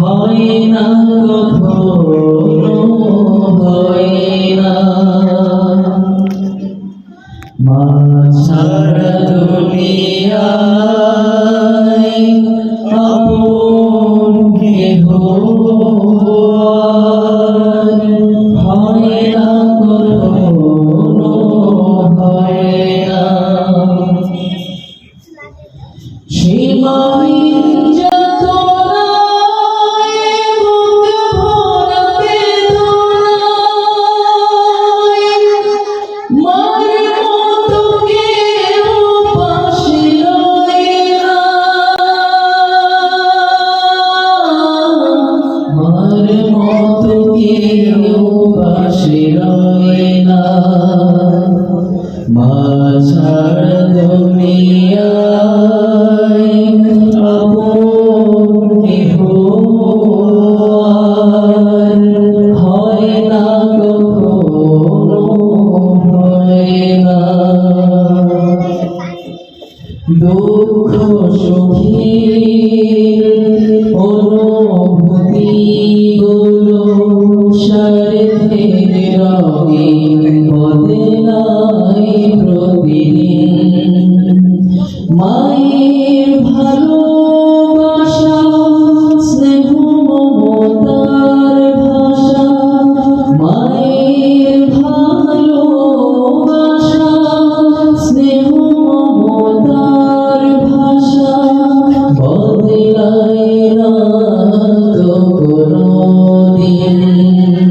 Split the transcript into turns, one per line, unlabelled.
হয় না কখনো, হয় না। মা সারা দুনিয়ায় আপন কেহ হয় না কখনো, হয় না। সীমাহী কেউ পাশে রয় না মা ছাড়া দুনিয়ায় আপন হয় না কখনো না দুঃখ সুখের অনুভূতি প্রতিদিন মা